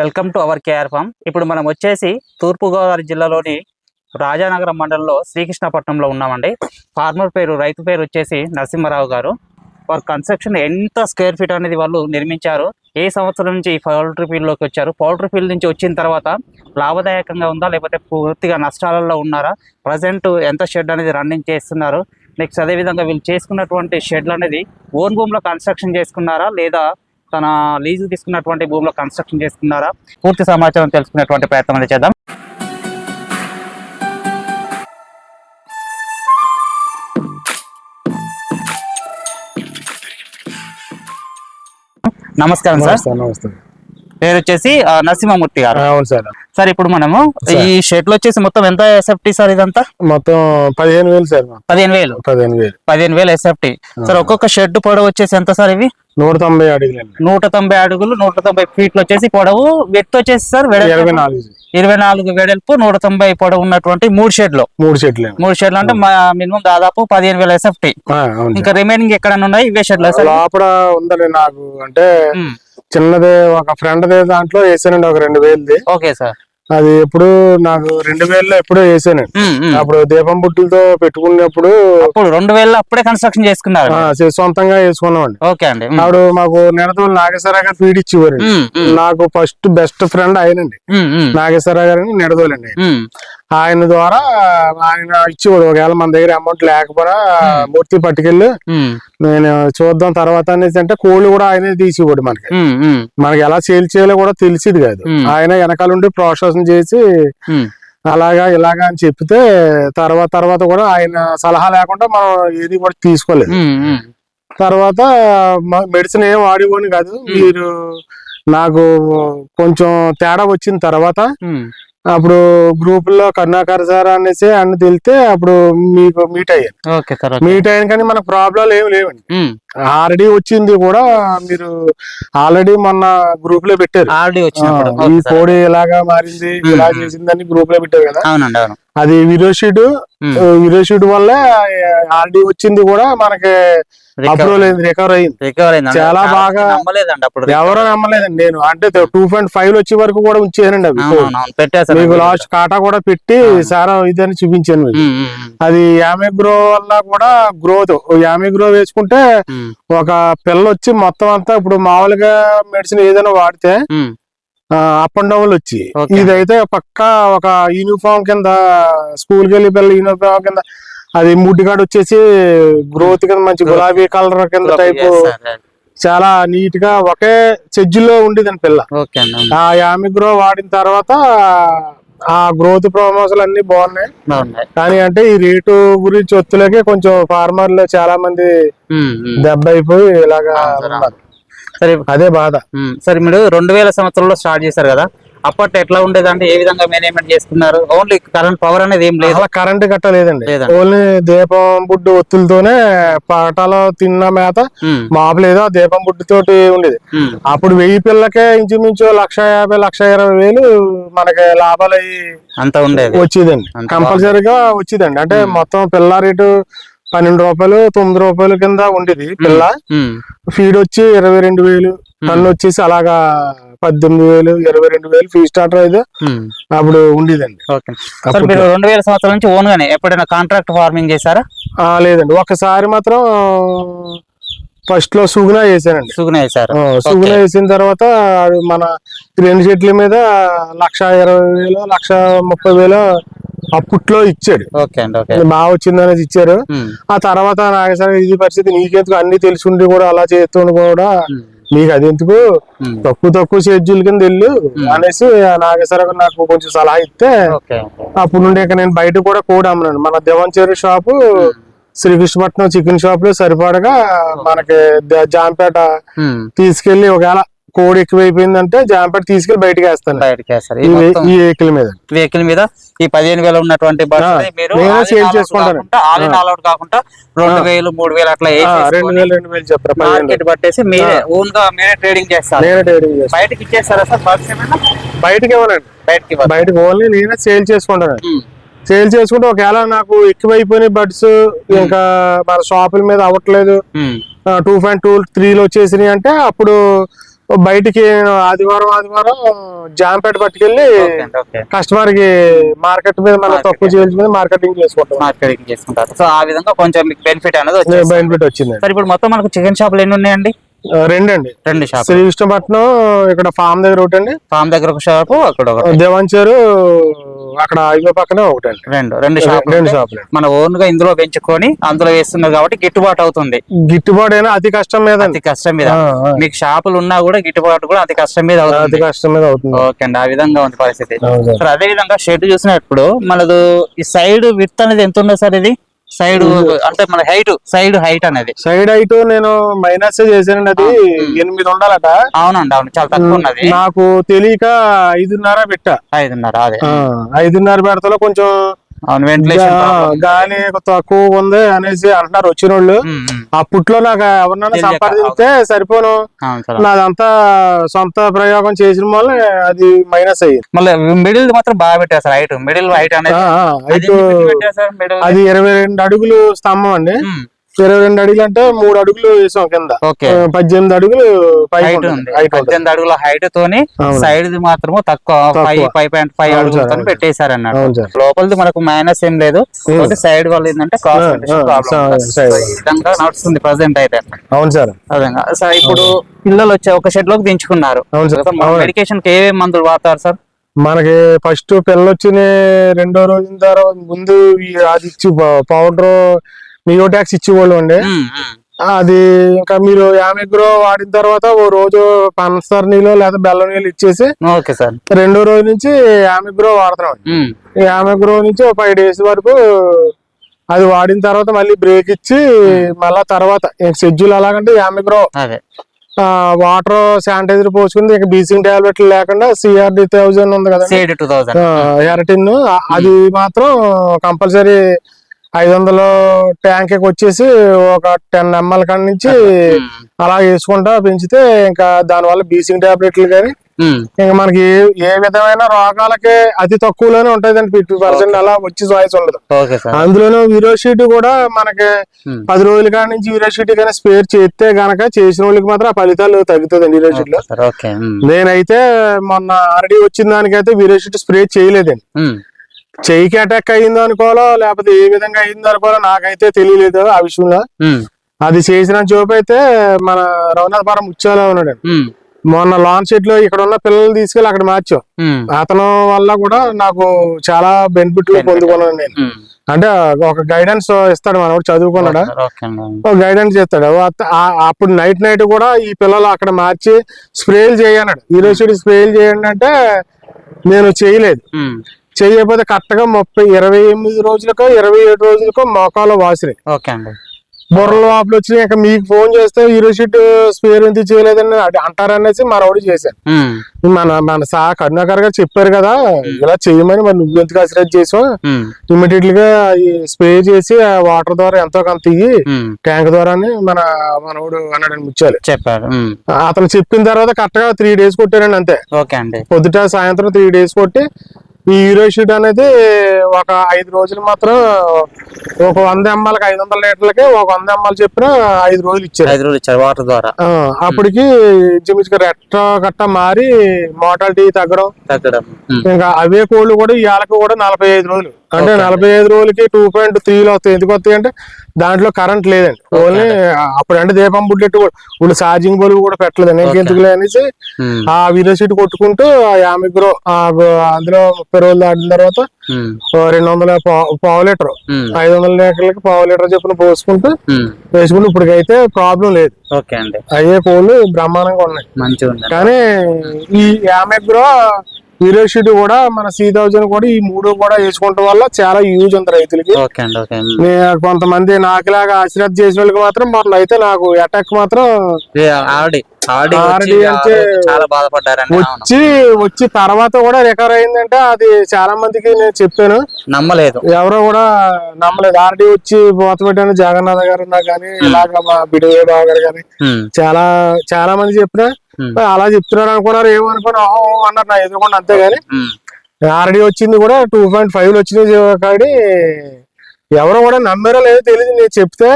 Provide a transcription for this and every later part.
Welcome to our KR farm. ఇప్పుడు మనం వచ్చేసి తూర్పుగోదావరి జిల్లాలోని రాజానగరం మండలంలో శ్రీకృష్ణపట్నంలో ఉన్నామండి. ఫార్మర్ పేరు రైతు పేరు వచ్చేసి నరసింహారావు గారు. వారు కన్స్ట్రక్షన్ ఎంత స్క్వేర్ ఫీట్ అనేది వాళ్ళు నిర్మించారు. ఏ సంవత్సరం నుంచి ఈ పౌల్ట్రీ ఫీల్డ్లోకి వచ్చారు? పౌల్ట్రీ ఫీల్డ్ నుంచి వచ్చిన తర్వాత లాభదాయకంగా ఉందా? లేకపోతే పూర్తిగా నష్టాలలో ఉన్నారా? ప్రజెంట్ ఎంత షెడ్ అనేది రన్నింగ్ చేస్తున్నారు? నెక్స్ట్ అదేవిధంగా వీళ్ళు చేసుకున్నటువంటి షెడ్లు అనేది ఓన్ భూమిలో కన్స్ట్రక్షన్ చేసుకున్నారా? లేదా తన లీజు తీసుకున్నటువంటి భూమిలో కన్స్ట్రక్షన్ చేసుకున్నారా పూర్తి సమాచారం తెలుసుకునేటువంటి ప్రయత్నం అనేది చేద్దాం. నమస్కారం సార్. నమస్తే పేరు వచ్చేసి నరసింహమూర్తి గారు. అవును సార్. సార్ ఇప్పుడు మనము ఈ షెడ్ వచ్చేసి మొత్తం ఎంత ఎస్ఎఫ్టీ సార్ ఇదంతా? మొత్తం పదిహేను వేలు సార్. పదిహేను వేలు. పదిహేను వేలు. పదిహేను వేలు ఎస్ఎఫ్టీ సార్ ఒక్కొక్క షెడ్ పొడవు వచ్చేసి ఎంత సార్ ఇవి? నూట తొంభై అడుగులండి. నూట తొంభై అడుగులు నూట తొంభై ఫీట్లు వచ్చేసి పొడవు వెత్ వచ్చేసి సార్ ఇరవై నాలుగు. ఇరవై నాలుగు వెడల్పు నూట తొంభై పొడవు ఉన్నటువంటి మూడు షెడ్లు. మూడు చెట్లు మూడు షెడ్లు అంటే మినిమం దాదాపు పదిహేను వేల ఎస్ఎఫ్టీ ఇంకా రిమైనింగ్ ఎక్కడ ఉన్నాయి ఇవే షెడ్లు లోపల ఉందండి నాకు. అంటే చిన్నది ఒక ఫ్రెండ్ దాంట్లో వేసానండి ఒక రెండు వేలది. Okay sir. అది ఎప్పుడు నాకు రెండు వేలలో ఎప్పుడో ఉమ్. అప్పుడు దీపం బుట్టులతో పెట్టుకున్నప్పుడు అప్పుడు రెండు వేల అప్పుడే కన్స్ట్రక్షన్ చేసుకున్నారు. సొంతంగా వేసుకున్నామండి. ఓకే అండి అప్పుడు మాకు నిడతలు నాగేశ్వరరావు గారు ఫీడ్ ఉమ్, నాకు ఫస్ట్ బెస్ట్ ఫ్రెండ్ ఆయనండి. నాగేశ్వరరావు గారని నిడదోలండి ఆయన ద్వారా ఆయన ఇచ్చేవాడు. ఒకవేళ మన దగ్గర అమౌంట్ లేకపోయినా మూర్తి పట్టుకెళ్ళి నేను చూద్దాం తర్వాత అనేసి అంటే కోళ్ళు కూడా ఆయనే తీసేవాడు మనకి. మనకి ఎలా సేల్ చేయాలో కూడా తెలిసేది కాదు. ఆయన వెనకాల ఉండి ప్రాసెస్ చేసి ఉమ్, అలాగా ఇలాగా అని చెప్తే తర్వాత తర్వాత కూడా ఆయన సలహా లేకుండా మనం ఏది కూడా తీసుకోలేదు. తర్వాత మెడిసిన్ ఏం వాడేవాడిని కాదు. మీరు నాకు కొంచెం తేడా వచ్చిన తర్వాత అప్పుడు గ్రూప్లో కరుణాకర్ సార్ అనేసి అన్ని తెలితే అప్పుడు మీకు మీట్ అయ్యాను. మీట్ అయ్యాను కానీ మనకు ప్రాబ్లం ఏమి లేవండి. ఆల్రెడీ వచ్చింది కూడా మీరు ఆల్రెడీ మొన్న గ్రూప్లో పెట్టారు ఈ. కోడి ఇలాగా మారింది ఇలా చేసిందని గ్రూప్లో పెట్టారు కదా. అవునండి అవును. అది విరోషీడ్ విరోషీడ్ వల్ల ఆల్రెడీ వచ్చింది కూడా మనకి అప్రూవల్ అయింది రికవర్ అయింది. రికవర్ అయింది. చాలా బాగా- నమ్మలేదండి అప్పుడు ఎవరో నమ్మలేదండి. నేను అంటే టూ పాయింట్ ఫైవ్ వచ్చే వరకు కూడా ఉంచేనండి అవి. మీకు లాస్ట్ కాటా కూడా పెట్టి సారా ఇదని చూపించాను ఉమ్, ఉమ్, అది యామి గ్రో వల్ల కూడా గ్రోత్ యామి గ్రో వేసుకుంటే ఒక పిల్ల వచ్చి మొత్తం అంతా ఇప్పుడు మామూలుగా మెడిసిన్ ఏదైనా వాడితే అప్ అండ్ డౌన్ వచ్చి. ఇదైతే పక్కా ఒక యూనిఫామ్ కింద స్కూల్కి వెళ్ళి పిల్ల యూనిఫామ్ కింద అది ముడ్డిగాడు వచ్చేసి గ్రోత్ కింద మంచి గులాబీ కలర్ కింద టైప్. చాలా నీట్గా ఒకే చెజ్జులో ఉండేదండి పిల్ల ఓకే అండి అవును. ఆ యామి గ్రో వాడిన తర్వాత ఆ గ్రోత్ ప్రమోషన్ అన్ని బాగున్నాయి కానీ అంటే ఈ రేటు గురించి ఒత్తులకి కొంచెం ఫార్మర్లు చాలా మంది. దెబ్బ అయిపోయి ఇలాగా సార్, అదే బాధ. సరే మీరు రెండు వేల సంవత్సరంలో స్టార్ట్ చేశారు కదా అప్పట్లో ఎట్లా ఉండేది అంటే ఏ విధంగా మేనేజ్మెంట్ చేసుకున్నారు? ఓన్లీ కరెంట్ పవర్ అనేది ఏం లేదు. కరెంట్ గట్ట లేదండి. ఓన్లీ దీపం బుడ్డు ఒత్తులతోనే పాటాలో తిన్న మేత మాపు లేదో ఆ దీపం బుడ్డు తోటి ఉండేది. అప్పుడు వెయ్యి పిల్లకే ఇంచుమించు లక్ష యాభై లక్ష ఇరవై వేలు మనకి లాభాలు అయ్యి అంత ఉండేది. వచ్చేదండి. కంపల్సరీగా వచ్చేదండి. అంటే మొత్తం పిల్ల రేటు పన్నెండు రూపాయలు తొమ్మిది రూపాయల కింద ఉండేది పిల్ల. ఫీడ్ వచ్చి ఇరవై రెండు వేలు టన్ను వచ్చేసి అలాగా పద్దెనిమిది వేలు ఇరవై రెండు వేలు ఫీ స్టార్టర్ అయితే అప్పుడు ఉండేదండి. మీరు రెండు వేల సంవత్సరాల నుంచి ఓన్ గానే? ఎప్పుడైనా కాంట్రాక్ట్ ఫార్మింగ్ చేశారా? లేదండి. ఒకసారి మాత్రం ఫస్ట్లో సుగునా వేసానండి సుగునే ఆ, సుగునా వేసిన తర్వాత మన రెండు చెట్ల మీద లక్ష ఇరవై వేలు లక్ష ముప్పై వేలు అప్పట్లో ఇచ్చాడు. ఓకే అండి ఓకే. బాగా వచ్చింది అనేది ఇచ్చారు. ఆ తర్వాత నాగేశ్వర ఇది పరిస్థితి నీకెందుకు? అన్ని తెలిసిండి కూడా అలా చేస్తుండి కూడా. నీకు అది ఎందుకు? ఉమ్, తక్కువ తక్కువ షెడ్యూల్ కింద వెళ్ళు అనేసి ఆ నాగేశ్వర గారు నాకు కొంచెం సలహా ఇస్తే అప్పుడు నుండి ఇక నేను బయట కూడా కోడి అమ్మను మన దేవంచేరి షాపు శ్రీకృష్ణపట్నం చికెన్ షాప్లో సరిపడగా మనకి జాంపేట తీసుకెళ్ళి ఒకవేళ కోడి ఎక్కువైపోయిందంటే జాంపేట తీసుకెళ్ళి బయటకి వేస్తాను. బయటకి వేస్తారు. ఈ వెహికల్ మీద. వెహికల్ మీద ఈ పదిహేను వేలు ఉన్నటువంటి సేల్ ఆల్ చేసుకుంటాను. ఆల్ ఇన్ ఆల్ అవుట్ కాకుండా రెండు వేలు మూడు వేలు అట్లా రెండు వేలు రెండు వేలు మార్కెట్ పట్టేసి మీరే ఓన్గా మీరే ట్రేడింగ్ చేస్తారు. నేనే ట్రేడింగ్ చేస్తాను. బయటకి ఇచ్చేస్తారా సార్ బస్ ఏమైనా? బయటకి బయటకి. బయటకి ఓన్లీ నేనే సేల్ చేసుకుంటాను. సేల్ చేసుకుంటే ఒకవేళ నాకు ఎక్కువైపోయిన బడ్స్ ఇంకా మన షాపుల మీద అవ్వట్లేదు. టూ పాయింట్ టూ త్రీలో వచ్చేసినాయి అంటే అప్పుడు బయటికి ఆదివారం ఆదివారం జాంపేట పట్టుకెళ్ళి అండి కస్టమర్కి మార్కెట్ మీద మనం. తక్కువ చేయాల్సి మీద మార్కెటింగ్ చేసుకుంటాం. మార్కెటింగ్ చేసుకుంటారు. సో ఆ విధంగా కొంచెం మీకు బెనిఫిట్ అనేది బెనిఫిట్ వచ్చింది సార్ ఇప్పుడు మొత్తం మనకు చికెన్ షాపులు ఎన్ని ఉన్నాయండి? రెండండి. రెండు షాప్ శ్రీకృష్ణపట్నం ఇక్కడ ఫామ్ దగ్గర ఒకటి అండి ఫామ్ దగ్గర ఒక షాపు అక్కడ దేవంచేరు అక్కడ హైవే పక్కనే ఒకటి అండి. రెండు రెండు షాపులు రెండు. షాపులు. మన ఓన్గా ఇందులో పెంచుకొని అందులో వేస్తున్నారు కాబట్టి గిట్టుబాటు అవుతుంది. గిట్టుబాటు అయినా అతి కష్టం మీద. అతి కష్టం మీద. మీకు షాపులు ఉన్నా కూడా గిట్టుబాటు కూడా అతి కష్టం మీద అతి అవుతుంది కష్టం మీద అవుతుంది. ఓకే అండి ఆ విధంగా ఉంది పరిస్థితి. అదే విధంగా షెడ్ చూసినప్పుడు మనది ఈ సైడ్ విత్ అనేది ఎంత ఉండదు సార్ ఇది? సైడ్ అంటే మన హైట్ సైడ్ హైట్ అనేది. సైడ్ హైట్ నేను మైనస్ చేశానండి అది ఎనిమిది ఉండాలట. అవునండి అవును చాలా తక్కువ ఉన్నది. నాకు తెలియక ఐదున్నర పెట్టా. ఐదున్నర అదే. ఐదున్నర పెడతలో కొంచెం గాలి తక్కువ ఉంది అనేసి అంటున్నారు వచ్చిన వాళ్ళు అప్పట్లో నాకు ఎవరినైనా సంపాదిస్తే సరిపోను. నాదంతా సొంత ప్రయోగం చేసిన వల్ల అది మైనస్ అయ్యింది. మళ్ళీ మిడిల్ మాత్రం బాగా పెట్టారు సార్ హైట్ మిడిల్ హైట్ అనేది అది ఇరవై రెండు అడుగులు స్తంభం అండి. ఇరవై రెండు అడుగులు అంటే మూడు అడుగులు వేసాం కింద. పద్దెనిమిది అడుగులు. పద్దెనిమిది అడుగుల హైట్ తోని. సైడ్ మాత్రము తక్కువ ఫైవ్. ఫైవ్ పాయింట్ ఫైవ్ అడుగులతో అవును. పెట్టేశారు అన్నట్టు సార్. లోపలిది మనకు మైనస్ ఏం లేదు. సైడ్ వల్ల ఏంటంటే నడుస్తుంది ప్రజెంట్ అయితే. అవును సార్. సార్ ఇప్పుడు పిల్లలు వచ్చే ఒక షెడ్లోకి దించుకున్నారు. అవును సార్. అవును. మెడికేషన్కి ఏమేమి మందులు వాడతారు సార్? మనకి ఫస్ట్ పిల్లలు వచ్చిన రెండో రోజున తర్వాత ముందు అది ఇచ్చి పౌడర్ నియోటాక్స్ ఇచ్చేవాళ్ళు అండి. అది ఇంకా మీరు యామిగ్రో వాడిన తర్వాత ఓ రోజు పంచదార నీళ్ళు లేదా బెల్లం నీళ్ళు ఇచ్చేసి ఓకే సార్. రెండో రోజు నుంచి యామిగ్రో వాడుతున్నాం. ఉమ్, ఈ యామిగ్రో నుంచి ఒక ఫైవ్ డేస్ వరకు అది వాడిన తర్వాత మళ్ళీ బ్రేక్ ఇచ్చి మళ్ళా తర్వాత షెడ్యూల్ ఎలాగంటే యామిగ్రో అదే. వాటర్ శానిటైజర్ పోసుకుంది ఇక బీసింగ్ టాబ్లెట్లు లేకుండా సిఆర్డి థౌజండ్ ఉంది కదా ఎరటిన్ అది మాత్రం కంపల్సరీ ఐదు వందలు ట్యాంక్ వచ్చేసి ఒక టెన్ ఎంఎల్ కాడ నుంచి అలా వేసుకుంటా పెంచితే ఇంకా దానివల్ల బీసింగ్ టాబ్లెట్లు కానీ ఇంకా మనకి ఏ విధమైన రోగాలకి అతి తక్కువలోనే ఉంటదండి ఫిఫ్టీ పర్సెంట్ అలా వచ్చి చాయిస్ ఉండదు. అందులోనూ వీరోషీట్ కూడా మనకి. పది రోజుల కాడ నుంచి వీరోషీట్ కానీ స్పేర్ చేస్తే గనక చేసిన వాళ్ళకి మాత్రం ఆ ఫలితాలు తగ్గుతుందండి వీరోషీట్లో నేనైతే మొన్న ఆల్రెడీ వచ్చిన దానికైతే వీరోషీట్ స్ప్రే చేయలేదండి. చెయ్యికి అటాక్ అయ్యిందో అనుకోవాలో? లేకపోతే ఏ విధంగా అయిందో అనుకోవాలో? నాకైతే తెలియలేదు ఆ విషయంలో. అది చేసిన చూపు అయితే మన రఘునాథపురం ముత్యాలో ఉన్నాడు. మొన్న లాంచ్ షెడ్లో ఇక్కడ ఉన్న పిల్లలు తీసుకెళ్ళి అక్కడ మార్చాం. అతను వల్ల కూడా నాకు చాలా Benefit. పొందుకున్నాను నేను. అంటే ఒక గైడెన్స్ ఇస్తాడు మనోడు చదువుకున్నాడా? ఒక గైడెన్స్ చేస్తాడు. అప్పుడు నైట్ నైట్ కూడా ఈ పిల్లలు అక్కడ మార్చి స్ప్రేలు చేయన్నాడు ఈ రోజు స్ప్రేలు చేయండి అంటే నేను చేయలేదు. చేయకపోతే కరెక్ట్గా ముప్పై ఇరవై ఎనిమిది రోజులకో ఇరవై ఏడు రోజులకో మోకాలు వాసినాయి ఓకే అండి. బుర్రలు వాపులు వచ్చినాయి ఇంకా మీకు ఫోన్ చేస్తే రోజు స్పేర్ ఎందుకు చేయలేదని అంటారనేసి మరొకటి చేశాను మన మన సా కరుణాకర్ గారు చెప్పారు కదా ఇలా చేయమని మరి నువ్వు ఎందుకు అసిరేట్ చేసావు? ఇమీడియట్గా స్ప్రే చేసి ఆ వాటర్ ద్వారా ఎంతో కొంత తీయి. ట్యాంక్ ద్వారా మన మనోడు అన్నాడని ముచ్చాలి చెప్పారు. అతను చెప్పిన తర్వాత కరెక్ట్గా త్రీ డేస్ కొట్టారండి అంతే. ఓకే అండి. పొద్దుట సాయంత్రం త్రీ డేస్ కొట్టి ఈ హీరో షీట్ అనేది ఒక ఐదు రోజులు మాత్రం ఒక వంద ఎంఎల్కి ఐదు వందల లీటర్లకి ఒక వంద ఎంఎల్ చెప్పిన ఐదు రోజులు ఇచ్చారు. ఐదు రోజులు ఇచ్చారు వాటర్ ద్వారా. అప్పటికి ఇంచుమించుగా రెట్ట గట్ట మారి మోటాలిటీ తగ్గడం. తగ్గడం. ఇంకా అవే కోళ్ళు కూడా ఈ ఆలకు కూడా నలభై ఐదు రోజులు. అంటే. నలభై ఐదు రోజులకి టూ పాయింట్ త్రీలో వస్తాయి. ఎందుకు వస్తాయి అంటే దాంట్లో కరెంట్ లేదండి. ఓన్లీ అప్పుడు అంటే దీపం బుడ్డెట్టు కూడా ఇప్పుడు ఛార్జింగ్ బల్బు కూడా పెట్టలేదండి. ఇంకెందుకులే అనేసి ఆ వీడియో షీట్ కొట్టుకుంటూ ఆ యామిగ్రో ఆ గో- అందులో ముప్పై రోజులు దాటిన తర్వాత రెండు వందల పావు లీటర్ ఐదు వందల లీటర్లకి పావు లీటర్ చొప్పున పోసుకుంటూ. వేసుకుంటూ ఇప్పటికైతే ప్రాబ్లం లేదు. ఓకే అండి. అయ్యే కోళ్ళు బ్రహ్మాండంగా ఉన్నాయి. కానీ ఈ యామిగ్రో షీట్ కూడా మన సీ థౌజండ్ కూడా ఈ మూడు కూడా వేసుకోవడం వల్ల చాలా యూజ్ ఉంది రైతులకి. కొంతమంది నాకులాగా ఆశీర్వాద్ చేసిన వాళ్ళకి మాత్రం మొన్న అయితే నాకు అటాక్ మాత్రం వచ్చి. వచ్చి వచ్చి తర్వాత కూడా రికవర్ అయిందంటే అది చాలా మందికి నేను చెప్పాను. నమ్మలేదు. ఎవరో కూడా నమ్మలేదు. ఆర్డీ వచ్చి మూత పెట్టాను జగన్నాథ్ గారు ఉన్నా కానీ ఇలాగ మా బిడియో బాబు గారు కానీ చాలా చాలా మంది చెప్పినా అలా చెప్తున్నారు అనుకున్నారు ఏమనుకున్నా అన్నారు నా ఎదురుకుండా అంతే గాని. ఉమ్. ఆర్డీ వచ్చింది కూడా టూ పాయింట్ ఫైవ్ వచ్చింది కాడి ఎవరో కూడా నమ్మారో లేదో తెలియదు నేను చెప్తే.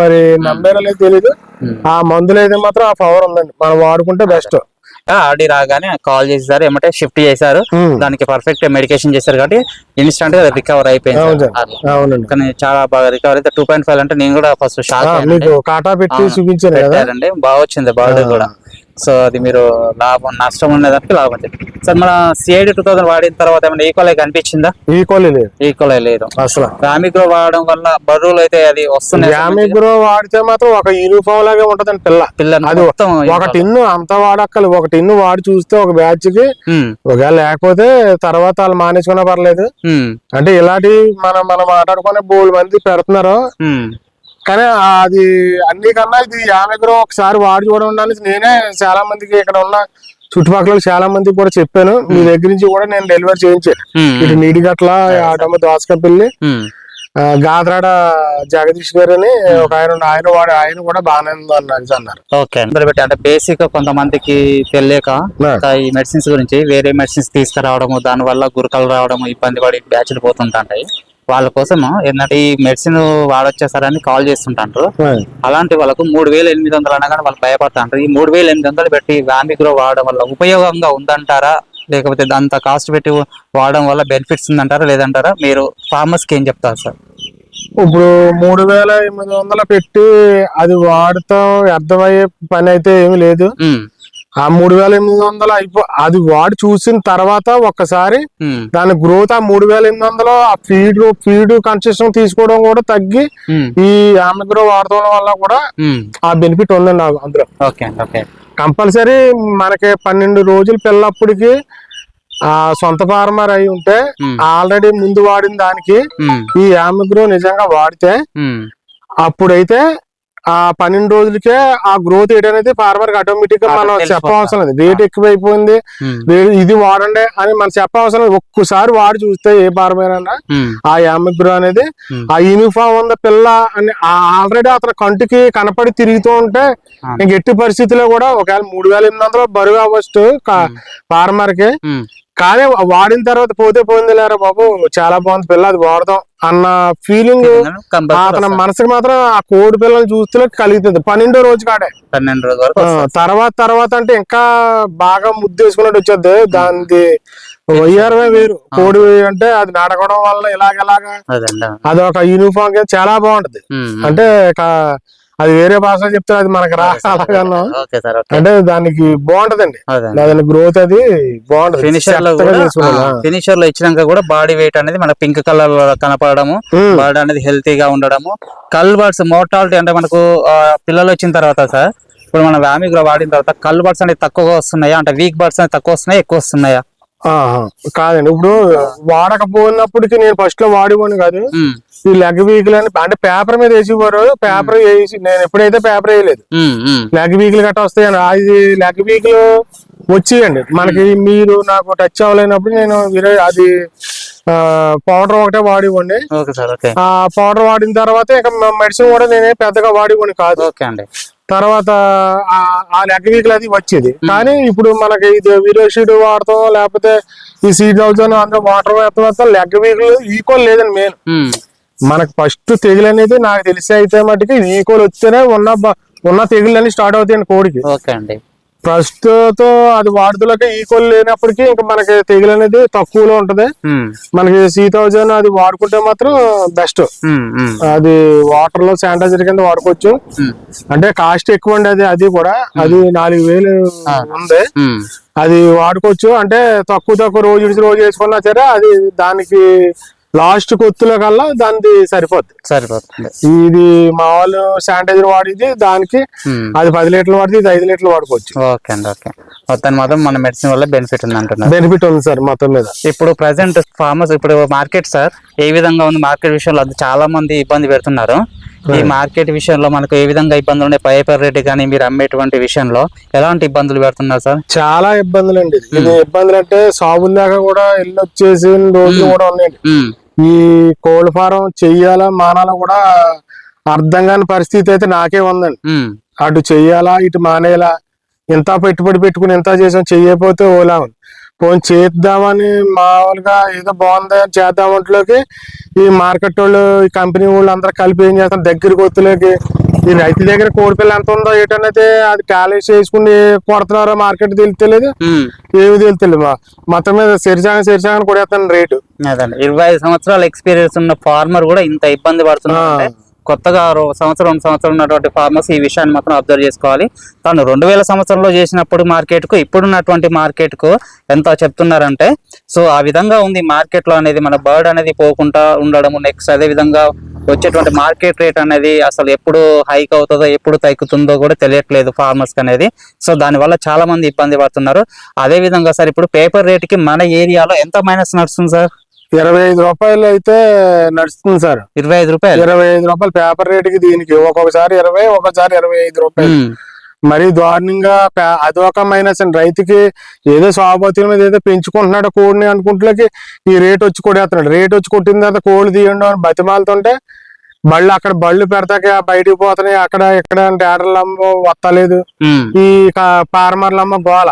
మరి నమ్మారో లేదో తెలియదు. ఆ మందులు అయితే మాత్రం ఆ పవర్ ఉందండి మనం వాడుకుంటే బెస్ట్. ఆడి రాగానే కాల్ చేసేసారు ఏమంటే షిఫ్ట్ చేశారు. దానికి పర్ఫెక్ట్ మెడికేషన్ చేశారు కాబట్టి ఇన్స్టెంట్గా రికవర్ అయిపోయింది కానీ చాలా బాగా రికవర్ అయితే టూ పాయింట్ ఫైవ్ అంటే నేను కూడా ఫస్ట్ షాక్ కాటా పెట్టి. చూపించాను బాగా వచ్చింది బాడీ కూడా. సో అది మీరు లాభం నష్టం ఉండేదానికి లాభం సార్ మన సిఐడి టూ థౌసండ్ వాడిన తర్వాత ఏమైనా ఈక్వల్ కనిపించిందా? ఈక్వల్ లేదు. ఈక్వల్ లేదు. అసలు. రామిగ్రో వాడడం వల్ల బరువులు అయితే అది వస్తున్నాయి. యామిగ్రో వాడితే మాత్రం ఒక యూనిఫామ్ లాగే ఉంటదండి పిల్ల. పిల్లలు అది మొత్తం ఒక టిన్ను అంత వాడక్కలు ఒక టిన్ను వాడి చూస్తే ఒక బ్యాచ్కి ఒకవేళ లేకపోతే తర్వాత వాళ్ళు మానేసుకున్నా పర్లేదు. అంటే ఇలాంటి మనం మనం మాట్లాడుకునే బోల్ మంది పెడుతున్నారు కానీ అది అన్ని కన్నా ఇది యామిగ్రో ఒకసారి వాడి చూడండి అని నేనే చాలా మందికి ఇక్కడ ఉన్న చుట్టుపక్కల చాలా మందికి కూడా చెప్పాను. మీ దగ్గర నుంచి కూడా నేను డెలివరీ చేయించాను ఇటు నీడిగట్ల ఆటమ్మ దోసకపల్లి గాద్రాడ జగదీష్ గారు అని ఒక ఆయన ఆయన వాడు ఆయన కూడా బాగానే ఉంది అన్నారు అన్నారు. ఓకే. అంటే బేసిక్గా కొంతమందికి తెలియక ఈ మెడిసిన్స్ గురించి వేరే మెడిసిన్స్ తీసుకురావడము దాని వల్ల గురకలు రావడము ఇబ్బంది పడి బ్యాచ్లు పోతుంటాయి. వాళ్ళ కోసం ఏంటంటే ఈ మెడిసిన్ వాడొచ్చేసారని కాల్ చేస్తుంటారు అలాంటి వాళ్ళకు మూడు వేల ఎనిమిది వందలు అనగానే వాళ్ళు భయపడతాంటారు ఈ మూడు వేల ఎనిమిది వందలు పెట్టి వ్యామిగ్రో వాడడం వల్ల ఉపయోగంగా ఉందంటారా? లేకపోతే అంత కాస్ట్ పెట్టి వాడడం వల్ల బెనిఫిట్స్ ఉందంటారా? లేదంటారా? మీరు ఫార్మర్స్కి ఏం చెప్తారు సార్? ఇప్పుడు మూడు వేల ఎనిమిది వందలు పెట్టి అది వాడతాం అర్థమయ్యే పని అయితే ఏమీ లేదు. ఆ మూడు వేల ఎనిమిది వందలు అయిపో అది వాడి చూసిన తర్వాత ఒక్కసారి దాని గ్రోత్ ఆ మూడు వేల ఎనిమిది వందలు ఆ ఫీడ్ ఫీడ్ కన్సెషన్ తీసుకోవడం కూడా తగ్గి ఈ ఆమెగ్రో వాడటం వల్ల కూడా. ఆ బెనిఫిట్ ఉందండి నాకు అందులో. కంపల్సరీ మనకి పన్నెండు రోజులు పిల్లప్పటికి ఆ సొంత ఫార్మర్ అయి ఉంటే ఆల్రెడీ ముందు వాడిన దానికి ఈ ఆమెగ్రో నిజంగా వాడితే. అప్పుడైతే ఆ పన్నెండు రోజులకే ఆ గ్రోత్ రేట్ అనేది ఫార్మర్కి ఆటోమేటిక్గా మనం. చెప్పవసరం లేదు రేట్ ఎక్కువైపోయింది ఇది వాడండి అని మనం చెప్పవసరం లేదు ఒక్కసారి వాడి చూస్తే ఏ ఫార్మర్ ఆ యామిగ్రో అనేది. ఆ యూనిఫామ్ ఉన్న పిల్ల అని ఆల్రెడీ అతని కంటికి కనపడి తిరుగుతూ ఉంటే. ఇంక ఎట్టి పరిస్థితిలో కూడా ఒకవేళ మూడు వేల ఎనిమిది వందలు బరువు అవ్వచ్చు ఫార్మర్కి. కానీ వాడిన తర్వాత పోతే పోయింది లేరా బాబు? చాలా బాగుంది పిల్ల అది వాడదాం అన్న ఫీలింగ్ అతని. మనసుకి మాత్రం ఆ కోడి పిల్లలు చూస్తూ కలుగుతుంది పన్నెండో రోజు కాడే. పన్నెండు వస్తారు. తర్వాత తర్వాత అంటే ఇంకా బాగా ముద్దేసుకున్నట్టు వచ్చేది. దాని వయ్యారమే వేరు. కోడి అంటే అది నడకడం వల్ల ఇలాగెలాగా అదండి. అది ఒక యూనిఫామ్ చాలా బాగుంటది. అంటే అది వేరే భాష చెప్తే అది మనకి రా అలాగన్నా ఓకే సార్ ఓకే. అంటే దానికి బాగుంటదండి. దాని గ్రోత్ అది బాగుంటది. ఫినిషర్లో. ఫినిషర్లో ఇచ్చినాక కూడా బాడీ వెయిట్ అనేది మన పింక్ కలర్లో కనపడము. బాడీ అనేది హెల్తీగా ఉండడము. కల్ బర్డ్స్ మోర్టాలిటీ అంటే మనకు పిల్లలు వచ్చిన తర్వాత సార్ ఇప్పుడు మన వ్యామిగ్రో వాడిన తర్వాత కల్ బర్డ్స్ అనేది తక్కువగా వస్తున్నాయా? అంటే వీక్ బర్డ్స్ అనేది తక్కువ వస్తున్నాయా? ఎక్కువ వస్తున్నాయా. కాదండి. ఇప్పుడు వాడకపోయినప్పటికీ నేను ఫస్ట్లో వాడిపోను కాదు. ఈ లెగ్ వీకులు అని అంటే పేపర్ మీద వేసేవారు. పేపర్ వేసి నేను ఎప్పుడైతే పేపర్ వేయలేదు. లెగ్ వీకులు గట్రా వస్తాయండి అది లెగ్ వీకులు వచ్చేయండి. మనకి మీరు నాకు టచ్ అవ్వలేనప్పుడు నేను అది పౌడర్ ఒకటే వాడివ్వండి ఆ పౌడర్ వాడిన తర్వాత ఇక మెడిసిన్ కూడా నేనే పెద్దగా వాడివ్వని కాదు. ఓకే అండి. తర్వాత ఆ- వీకులు అది వచ్చేది. కానీ ఇప్పుడు మనకి ఇది వీడియో షీట్ వాడతాం లేకపోతే ఈ సీడ్ అని అందులో వాటర్ వేస్తాం లెగ్ వీకులు ఈక్వల్ లేదండి మెయిన్ మనకు ఫస్ట్ తెగులు అనేది నాకు తెలిసి అయితే మటుకి ఈక్వల్ వస్తేనే ఉన్న ఉన్న తెగులు అని స్టార్ట్ అవుతాయండి కోడికి. ఓకే అండి. ప్రస్తుతం అది వాడుదలకి ఈక్వల్ లేనప్పటికీ ఇంకా మనకి తెగులు అనేది తక్కువలో ఉంటది. మనకి సీ థౌజండ్ అది వాడుకుంటే మాత్రం బెస్ట్ అది వాటర్లో శానిటైజర్ కింద వాడుకోవచ్చు. అంటే కాస్ట్ ఎక్కువ అండి అది అది కూడా అది నాలుగు వేలు ఉంది. అది వాడుకోవచ్చు. అంటే తక్కువ తక్కువ రోజు రోజు వేసుకున్నా సరే అది దానికి లాస్ట్ కొత్తులో కల్లా దానికి సరిపోద్ది. సరిపోతుంది. ఇది మా వాళ్ళు శానిటైజర్ వాడిది దానికి అది పది లీటర్లు వాడితే ఇది ఐదు లీటర్లు వాడుకోవచ్చు. ఓకే అండి ఓకే. మొత్తాన్ని మాత్రం మన మెడిసిన్ వల్ల బెనిఫిట్ ఉంది అంటున్నారు బెనిఫిట్ ఉంది సార్ మొత్తం మీద. ఇప్పుడు ప్రజెంట్ ఫార్మర్స్ ఇప్పుడు మార్కెట్ సార్ ఏ విధంగా ఉంది మార్కెట్ విషయంలో అది చాలా మంది ఇబ్బంది పెడుతున్నారు. ఈ మార్కెట్ విషయంలో మనకు ఏ విధంగా ఇబ్బందులు ఉన్నాయి? పేపర్ రేట్ కానీ మీరు అమ్మేటువంటి విషయంలో ఎలాంటి ఇబ్బందులు పెడుతున్నారు సార్? చాలా ఇబ్బందులు అండి ఇది. ఇది ఇబ్బందులు అంటే సాగుల దాకా కూడా వెళ్ళి వచ్చేసిన రోజులు కూడా ఉన్నాయండి. ఈ కోళ్ళ ఫారం చెయ్యాలా మానాలా కూడా అర్థం కాని పరిస్థితి అయితే నాకే ఉందండి. అటు చెయ్యాలా ఇటు మానేయాలా ఇంత పెట్టుబడి పెట్టుకుని ఇంత చేసాం చెయ్యకపోతే ఓలా ఉంది. పోనీ చేద్దామని మామూలుగా ఏదో బాగుంది అని చేద్దామంట్లోకి ఈ మార్కెట్ వాళ్ళు ఈ కంపెనీ వాళ్ళు అందరూ కలిపి ఏం చేస్తారు? దగ్గరికి వత్తులోకి ఈ రైతు దగ్గర కోడిపిల్ల ఎంత ఉందో ఏంటనేది అది క్యాలిక్స్ చేసుకుని కొడుతున్నారో మార్కెట్ ఉమ్. ఏమి తెలియలేదు మా మొత్తం మీద సిరిసాగం సిరిసాగం కొడేస్తాను రేటు. ఇరవై ఐదు సంవత్సరాల ఎక్స్పీరియన్స్ ఉన్న ఫార్మర్ కూడా ఇంత ఇబ్బంది పడుతున్నారంటే కొత్తగా సంవత్సరం రెండు సంవత్సరం ఉన్నటువంటి ఫార్మర్స్ ఈ విషయాన్ని మాత్రం అబ్జర్వ్ చేసుకోవాలి. తను రెండు వేల సంవత్సరంలో చేసినప్పుడు మార్కెట్కు ఇప్పుడున్నటువంటి మార్కెట్కు ఎంత చెప్తున్నారంటే సో ఆ విధంగా ఉంది మార్కెట్లో అనేది మన బర్డ్ అనేది పోకుండా ఉండడము. నెక్స్ట్ అదే విధంగా వచ్చేటువంటి మార్కెట్ రేట్ అనేది అసలు ఎప్పుడు హైక్ అవుతుందో ఎప్పుడు తగ్గుతుందో కూడా తెలియట్లేదు ఫార్మర్స్ అనేది. సో దాని వల్ల చాలా మంది ఇబ్బంది పడుతున్నారు. అదే విధంగా సార్ ఇప్పుడు పేపర్ రేట్కి మన ఏరియాలో ఎంత మైనస్ నడుస్తుంది సార్? ఇరవై ఐదు రూపాయలు అయితే నడుస్తుంది సార్. ఇరవై ఐదు రూపాయలు? ఇరవై ఐదు రూపాయలు పేపర్ రేటుకి దీనికి ఒక్కొక్కసారి ఇరవై ఒక్కొక్కసారి ఇరవై ఐదు రూపాయలు. మరీ దారుణంగా అదొక మైనస్ అండి. రైతుకి ఏదో సాగుబతుల మీద ఏదో పెంచుకుంటున్నాడు కోడిని అనుకుంటులకి ఈ రేట్ వచ్చి కొడేస్తున్నాడు రేట్ వచ్చి కొట్టిన తర్వాత కోళ్ళు తీయండి అని బతిమాలుతుంటే బళ్ళు అక్కడ బళ్ళు పెడతాక బయటికి పోతున్నాయి. అక్కడ ఇక్కడ డేటర్లు అమ్మ వస్తలేదు. ఈ ఫార్మర్లు అమ్మ గోల.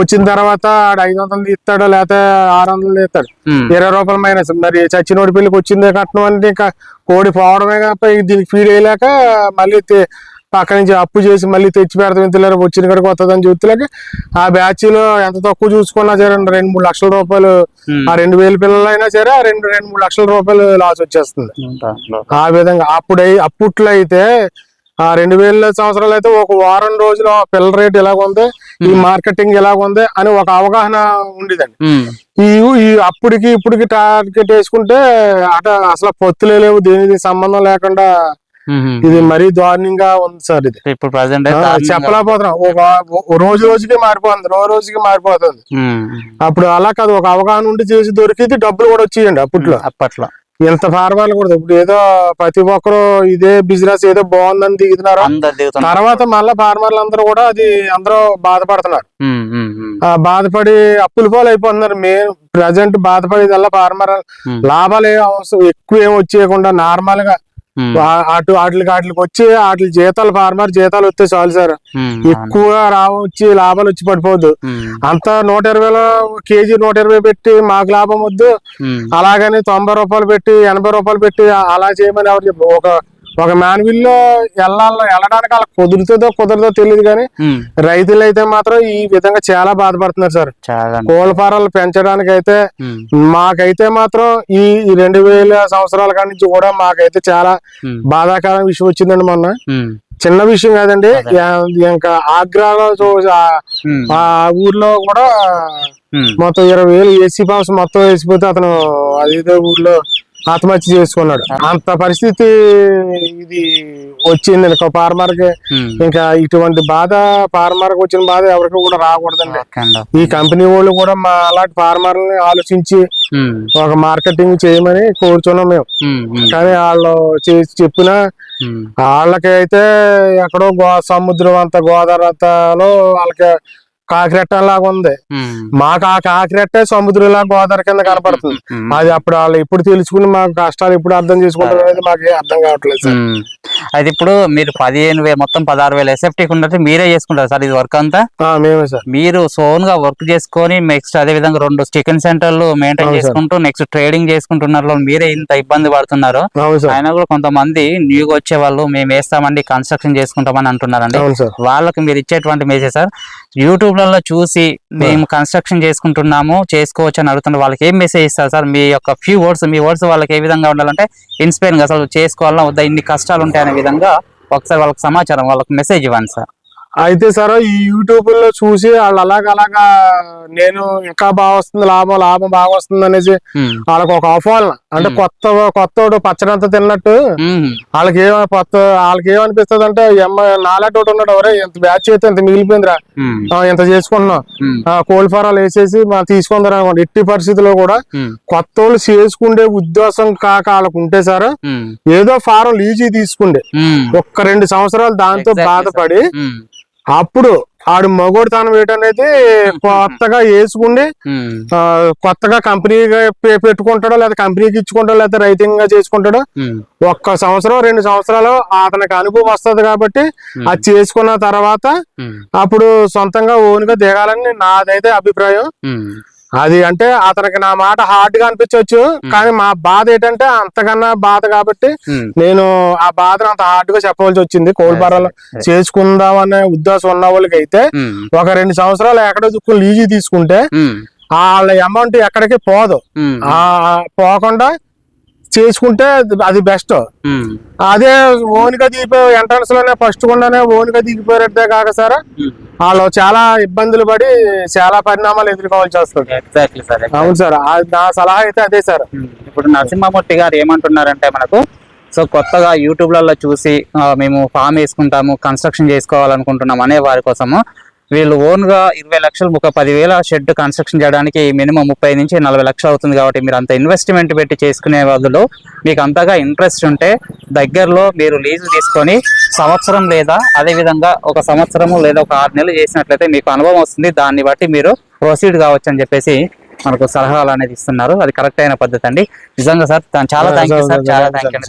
వచ్చిన తర్వాత ఆడు ఐదు వందలు తీస్తాడు లేకపోతే ఆరు వందలు తీస్తాడు. ఇరవై రూపాయలు మైనస్ మరి చచ్చినోడి పెళ్ళికి వచ్చిందే కట్నం అంటే ఇంకా కోడి పోవడమే కాక దీనికి ఫీడ్ వేయలేక మళ్ళీ పక్క నుంచి అప్పు చేసి మళ్ళీ తెచ్చి పెడతాం ఇంతలేరు వచ్చిన కడికి వస్తుందని చూస్తలేక ఆ బ్యాచ్లో ఎంత తక్కువ చూసుకున్నా సరే రెండు మూడు లక్షల రూపాయలు. ఆ రెండు వేల పిల్లలు అయినా సరే ఆ రెండు రెండు మూడు లక్షల రూపాయలు లాస్ వచ్చేస్తుంది. ఆ విధంగా అప్పుడు అప్పట్లో అయితే ఆ రెండు వేల సంవత్సరాలు అయితే ఒక వారం రోజులు ఆ పిల్లల రేట్ ఎలాగ ఉంది ఈ మార్కెటింగ్ ఎలాగ ఉంది అని ఒక అవగాహన ఉండేదండి. ఈ ఈ అప్పటికి ఇప్పటికి టార్గెట్ వేసుకుంటే అట అసలు పొత్తులే లేవు దేనికి సంబంధం లేకుండా. ఇది మరీ దారుణంగా ఉంది సార్ ఇది. ఇప్పుడు ప్రజెంట్ చెప్పలేకపోతున్నాం. ఒక రోజు రోజుకి మారిపోతుంది. రోజు రోజుకి మారిపోతుంది. అప్పుడు అలా కాదు ఒక అవగాహన ఉండి చేసి దొరికితే డబ్బులు కూడా వచ్చేయండి అప్పట్లో. అప్పట్లో. ఇంత ఫార్మాలు కూడా ఇప్పుడు ఏదో ప్రతి ఒక్కరు ఇదే బిజినెస్ ఏదో బాగుందని దిగుతున్నారు. తర్వాత మళ్ళా ఫార్మర్లు అందరూ కూడా అది అందరూ బాధపడుతున్నారు. ఆ బాధపడి అప్పుల పాలు అయిపోతున్నారు. మెయిన్ ప్రజెంట్ బాధపడేదల్లా ఫార్మర్. లాభాలు ఏం అవసరం ఎక్కువ ఏం వచ్చేయకుండా నార్మల్గా అటు వాటికి వాటికి వచ్చి వాటి జీతాలు ఫార్మర్ జీతాలు వస్తే చాలు సార్ ఉమ్. ఎక్కువ రావ వచ్చి లాభాలు వచ్చి పడిపోద్దు. అంత నూట ఇరవైలో కేజీ నూట ఇరవై పెట్టి మాకు లాభం వద్దు. అలాగని తొంభై రూపాయలు పెట్టి ఎనభై రూపాయలు పెట్టి అలా చేయమని ఎవరు ఒక ఒక మాన్విల్లో వెళ్ళాలి వెళ్ళడానికి అలా కుదురుతుందో కుదరదో తెలియదు కానీ. రైతులు అయితే మాత్రం ఈ విధంగా చాలా బాధపడుతున్నారు సార్ కోళ్ళ ఫారాలు పెంచడానికి అయితే. మాకైతే మాత్రం ఈ రెండు వేల సంవత్సరాల కాడి నుంచి కూడా మాకైతే చాలా. బాధాకరమైన విషయం వచ్చిందండి మొన్న. చిన్న విషయం కాదండి అదే. ఇంకా ఆగ్రాలో ఆ- ఊర్లో కూడా. మొత్తం మొత్తం ఇరవై వేలు ఏసీ పంప్స్ మొత్తం వేసిపోతే అతను అదేదో ఊర్లో ఆత్మహత్య చేసుకున్నాడు అంత పరిస్థితి ఇది వచ్చింది ఒక ఫార్మర్కి ఉమ్. ఇంకా ఇటువంటి బాధ ఫార్మర్కి వచ్చిన బాధ ఎవరికి కూడా రాకూడదండి. ఈ కంపెనీ వాళ్ళు కూడా మా అలాంటి ఫార్మర్ని ఆలోచించి. ఒక మార్కెటింగ్ చేయమని కోరుచున్నాం మేము. కానీ వాళ్ళు చేసి చెప్పిన ఉమ్. వాళ్ళకి అయితే ఎక్కడో గో సముద్రం అంత గోదావరి అంతలో వాళ్ళకి కాకిరెట్ట లాగా ఉంది. మాకు ఆ కాకిరెట్టే సముద్రం లాగా గోదావరి కింద కనపడుతుంది. అది అప్పుడు వాళ్ళు ఎప్పుడు తెలుసుకుని మా కష్టాలు ఎప్పుడు అర్థం చేసుకుంటారు మాకు అర్థం కావట్లేదు సార్. అయితే ఇప్పుడు మీరు పదిహేను వేలు మొత్తం పదహారు వేలు ఎస్ఎఫ్టీకి ఉన్నట్టు మీరే చేసుకుంటారు సార్ ఇది వర్క్ అంతా మేమే సార్ మీరు సోన్గా వర్క్ చేసుకొని నెక్స్ట్ అదే విధంగా రెండు చికెన్ సెంటర్లు మెయింటైన్. చేసుకుంటూ నెక్స్ట్ ట్రేడింగ్ చేసుకుంటున్నారు మీరే ఇంత ఇబ్బంది పడుతున్నారు అయినా కూడా కొంతమంది న్యూగా వచ్చే వాళ్ళు మేము వేస్తామండి కన్స్ట్రక్షన్ చేసుకుంటామని అంటున్నారండి వాళ్ళకి మీరు ఇచ్చేటువంటి మెసేజ్ సార్ యూట్యూబ్లలో చూసి మేము కన్స్ట్రక్షన్ చేసుకుంటున్నాము చేసుకోవచ్చు అని అడుగుతున్నారు వాళ్ళకి ఏం మెసేజ్ ఇస్తారు సార్? మీ యొక్క ఫ్యూ వర్డ్స్ మీ వర్డ్స్ వాళ్ళకి ఏ విధంగా ఉండాలంటే ఇన్స్పైరింగ్ అసలు చేసుకోవాలన్నా వద్దా? ఇన్ని కష్టాలు ఉంటాయనే విధంగా ఒకసారి వాళ్ళకి సమాచారం వాళ్ళకి మెసేజ్ ఇవ్వండి సార్. అయితే సార్ ఈ యూట్యూబ్లో చూసి వాళ్ళు అలాగ అలాగా నేను ఇంకా బాగా వస్తుంది లాభం లాభం బాగా వస్తుంది అనేసి. వాళ్ళకి ఒక అఫాలన అంటే. కొత్త కొత్త పచ్చడంతా తిన్నట్టు. వాళ్ళకి ఏమ కొత్త వాళ్ళకి ఏమనిపిస్తుంది అంటే నాలాంటి ఒకటి ఉన్నాడు ఎవరే ఇంత బ్యాచ్ అయితే ఇంత మిగిలిపోయిందిరా ఇంత చేసుకుంటున్నాం కోళ్ళ ఫారాలు వేసేసి మనం తీసుకుందాం అనుకోండి ఎట్టి పరిస్థితుల్లో కూడా. కొత్త వాళ్ళు చేసుకుండే ఉద్దేశం కాక వాళ్ళకు ఉంటే సార్. ఏదో ఫారం లీజీ తీసుకుండే. ఒక్క రెండు సంవత్సరాలు దాంతో బాధపడి. అప్పుడు ఆడు మగోడితనం ఏంటనేది కొత్తగా వేసుకుని ఉమ్, ఆ, కొత్తగా కంపెనీగా పె- పెట్టుకుంటాడో లేదా కంపెనీకి ఇచ్చుకుంటాడో లేదా రైతింగ్ చేసుకుంటాడో ఉమ్, ఒక్క సంవత్సరం రెండు సంవత్సరాలు అతనికి అనుభవం వస్తది కాబట్టి అది చేసుకున్న తర్వాత అప్పుడు సొంతంగా ఓన్గా దిగాలని నాదైతే అభిప్రాయం. అది అంటే అతనికి నా మాట హార్డ్గా అనిపించవచ్చు కానీ మా బాధ ఏంటంటే అంతకన్నా బాధ కాబట్టి. నేను ఆ బాధను అంత హార్డ్గా చెప్పవలసి వచ్చింది. కోల్పారాలో చేసుకుందామనే ఉద్దేశం ఉన్న వాళ్ళకి అయితే ఒక రెండు సంవత్సరాలు ఎక్కడో దుక్కుని లీజీ తీసుకుంటే వాళ్ళ అమౌంట్ ఎక్కడికి పోదు. ఆ పోకుండా చేసుకుంటే అది బెస్ట్ అదే ఓన్గా దిగిపోయి ఎంట్రన్స్లోనే ఫస్ట్ గుండానే ఓన్గా దిగిపోయారంటే కాక సార్. వాళ్ళు చాలా ఇబ్బందులు పడి చాలా పరిణామాలు ఎదుర్కోవాల్సి వస్తుంది. ఎగ్జాక్ట్లీ సార్ అవును సార్ నా సలహా అయితే అదే సార్. ఇప్పుడు నరసింహమూర్తి గారు ఏమంటున్నారంటే మనకు సో కొత్తగా యూట్యూబ్లలో చూసి మేము ఫామ్ వేసుకుంటాము కన్స్ట్రక్షన్ చేసుకోవాలనుకుంటున్నాం అనే వారి కోసము వీళ్ళు ఓన్గా ఇరవై లక్షలు ఒక పదివేల షెడ్ కన్స్ట్రక్షన్ చేయడానికి మినిమం ముప్పై నుంచి నలభై లక్షలు అవుతుంది కాబట్టి మీరు అంత ఇన్వెస్ట్మెంట్ పెట్టి చేసుకునే బదులు మీకు అంతగా ఇంట్రెస్ట్ ఉంటే దగ్గరలో మీరు లీజు తీసుకొని సంవత్సరం లేదా అదే విధంగా ఒక సంవత్సరము లేదా ఒక ఆరు నెలలు చేసినట్లయితే మీకు అనుభవం వస్తుంది. దాన్ని బట్టి మీరు ప్రొసీడ్ కావచ్చు అని చెప్పేసి మనకు సలహాలు అనేది ఇస్తున్నారు. అది కరెక్ట్ అయిన పద్ధతి అండి. నిజంగా సార్ చాలా థ్యాంక్ యూ సార్. చాలా థ్యాంక్ యూ